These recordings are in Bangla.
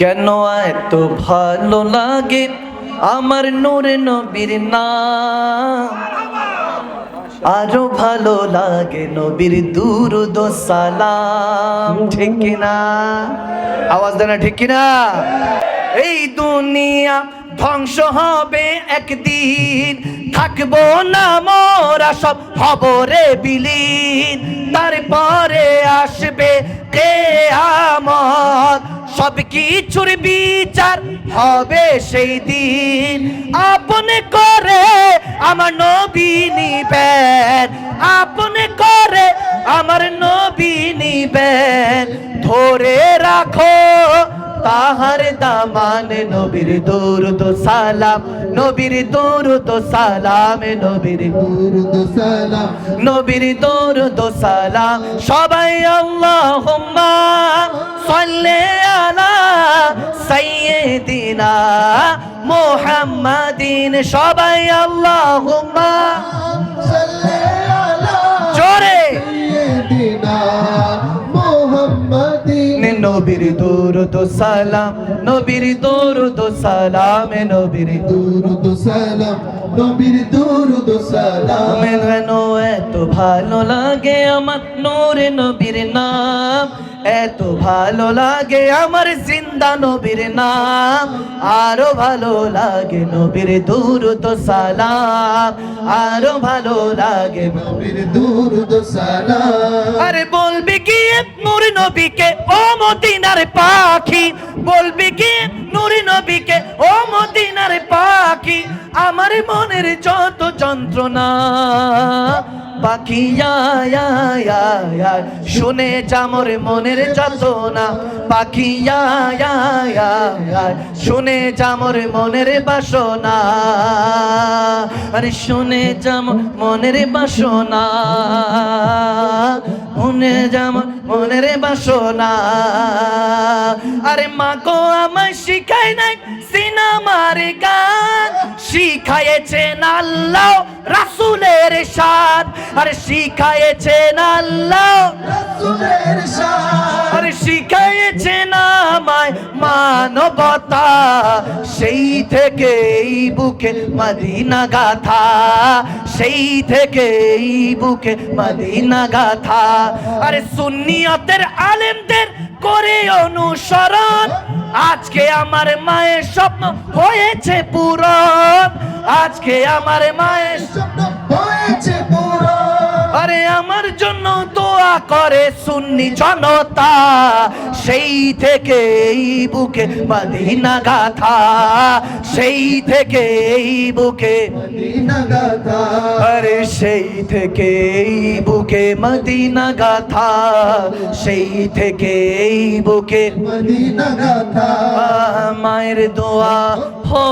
কেন এত ভালো লাগে আমার নূরে নবীর নাম? আরও ভালো লাগে নবীর দুরুদ সালাম। ঠিক কিনা? আওয়াজ দেনা ঠিক কিনা? এই দুনিয়া ধ্বংস হবে একদিন। থাকব না মোরা, সব হব রে বিলীন। তারপরে আসবে কে কেয়ামত। সব কিছুর বিচার হবে সেই দিন। আপন করে আমার নবী নিবেন। আপনে করে আমার নবী নিবেন। ধরে রাখো তাহার দামান নবীর দৌরুদ সালাম নবীর দৌরুদ সালাম নবীর দুরুদ সালাম। নবীর দৌরুদ সালাম। সবাই আল্লাহুম্মা সাল্লি আলা সাইয়্যিদিনা মুহাম্মাদিন। সবাই আল্লাহুম্মা দৌরুদ সালাম নবীর দৌরুদ সালাম নবীর। দুরুদ সালাম নবীর দুরুদ সালাম। এত ভালো লাগে আমার নূরে নবীর নাম? এত ভালো লাগে আমার জিন্দা নবীর নাম। আরও ভালো লাগে নবীর দুরুদ সালাম। আরও ভালো লাগে নবীর দুরুদ সালাম। আরে বলবি কি নূর নবীকে ও মদিনার পাখি? বলবি কি নূর নবীকে ও মদিনার পাখি? আমার মনের যত যন্ত্রণা পাখি শুনে যামর মনের যাতনা পাখি শুনে যামর মনের বাসনা। আরে শুনে যামর মনের বাসনা। মনে যেমন মনের বাসনা। আরে মা গো, আমায় শিখাই নাই সিনেমার গান। শিখাইছেন আল্লাহ রাসুলের শান আরে শিখাইছেন আল্লাহ। আরে শিখাইছেন আমায় মানবতা। সেই থেকে এই বুকে মদিনা গাথা। সেই থেকে এই বুকে মদিনা গাথা। আরে সুন্নিয়তের আলেমদের করে অনুসরণ। আজকে আমার মায়ের স্বপ্ন হয়েছে পূরণ। আজকে আমার মায়ের স্বপ্ন হয়েছে পুরো আরে আমার জন্য দোয়া করে সুন্নি জনতা সেই থেকে এই বুকে মদিনা গাথা সেই থেকে এই বুকে মদিনা গাথা। আরে সেই থেকে এই বুকে মদিনা গাথা সেই থেকে এই বুকে মদিনা গাথা। মায়ের দোয়া হো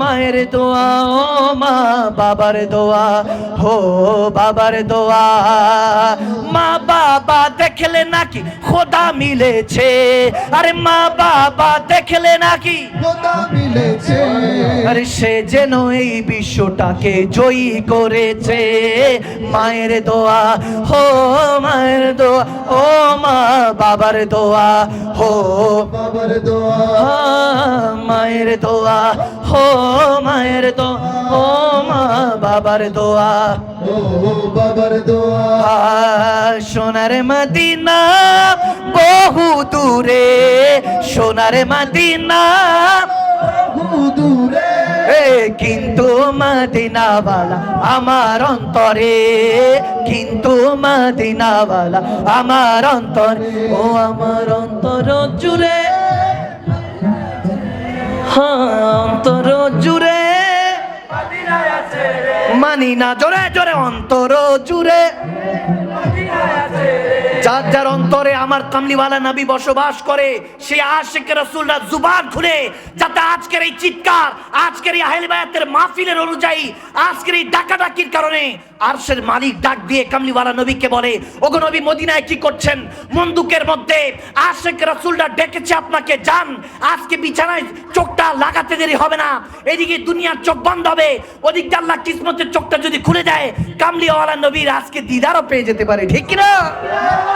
মায়ের দোয়া ও মা বাবার দোয়া হো বাবার দোয়া মা বাবা দেখলে নাকি খোদা মিলেছে? আরে মা বাবা দেখলে নাকি? খোদা মিলেছে। আরে সে যেন এই বিশ্বটাকে জয়ী করেছে। মায়ের দোয়া হো মায়ের দোয়া ও মা বাবার দোয়া হো বাবার দোয়া। মায়ের দোয়া হো মায়ের দোয়া। বাবার দোয়া। ও বাবার দোয়া। সোনার মদিনা বহু দূরে সোনার মদিনা বহু দূরে। কিন্তু মদিনাওয়ালা আমার অন্তরে কিন্তু মদিনাওয়ালা আমার অন্তর ও আমার অন্তর জুড়ে। হ্যাঁ অন্তর জুড়ে। মানি না জোরে জোরে অন্তর জুড়ে। যার যার অন্তরে আমার কামলিওয়ালা নবী বসবাস করে সে আশেখ রসুলরা জুবান খুলে, যাতে আজকের এই চিৎকার, আজকের এই আহলে বায়াতের মাহফিলের অনুযায়ী, আজকের এই ডাকাডাকির কারণে আরশের মালিক ডাক দিয়ে কামলিওয়ালা নবীকে বলে, ওগো নবী, মদিনায় কি করছেন? মন্দুকের মধ্যে আশেখ রসুলরা ডেকেছে আপনাকে, যান, আজকে বিছানায় চোখটা লাগাতে দেরি হবে না। এদিকে দুনিয়ার চোখ বন্ধ হবে ওদিক আল্লাহ কিসমতের চোখটা যদি খুলে দেয়, কামলিওয়ালা নবীর আজকে দিদারও পেয়ে যেতে পারে, ঠিক কিনা?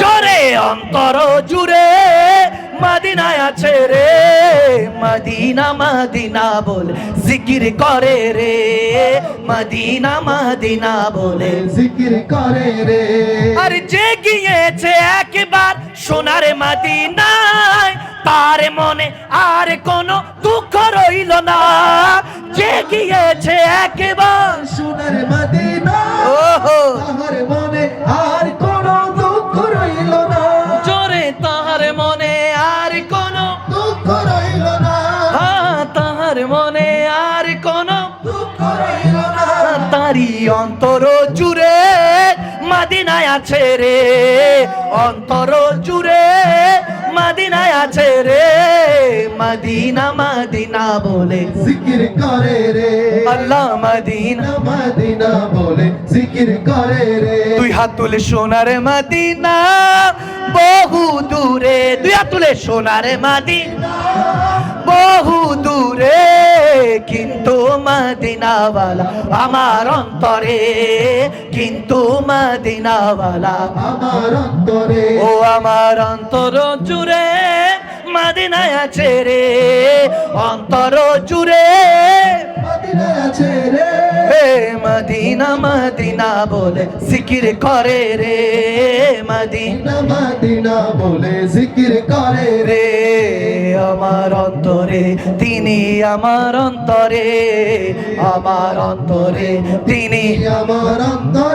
জোরে অন্তর জুড়ে। মদিনায় আছে রে। মদিনা মদিনা বলে জিকির করে রে। মদিনা মদিনা বলে। জিকির করে রে। আর যে গিয়েছে একবার সোনার মদিনায় তার মনে আর কোনো দুঃখ রইল না। যে গিয়েছে একবার। সোনার মদিনা ওহো। আমার মনে আর কোনো দুঃখ রইল না। জোরে তাহার মনে আর কোনো দুঃখ রইল না। হ্যাঁ, তাহার মনে আর কোনো দুঃখ রইল না। তারি অন্তর জুড়ে মাদিনায় আছে রে। অন্তর জুড়ে মাদিনায় আছে রে। মাদিনা মাদিনা বলে। জিকির করে রে। আল্লাহ মাদিনা। মদিনা বলে জিকির করে রে। দুই হাত তুলে সোনার মাদিনা বহু দূরে। দুই হাত তুলে সোনার মাদিনা বহু দূরে। কিন্তু মদিনাওয়ালা আমার অন্তরে কিন্তু মদিনাওয়ালা আমার অন্তরে। ও আমার অন্তর জুড়ে। মদিনায় আছে রে অন্তর জুড়ে। হে মদিনা মদিনা বলে জিকির করে রে মদিনা। মদিনা বলে জিকির করে রে। রে আমার অন্তরে তিনি আমার অন্তরে। আমার অন্তরে তিনি আমার অন্তরে।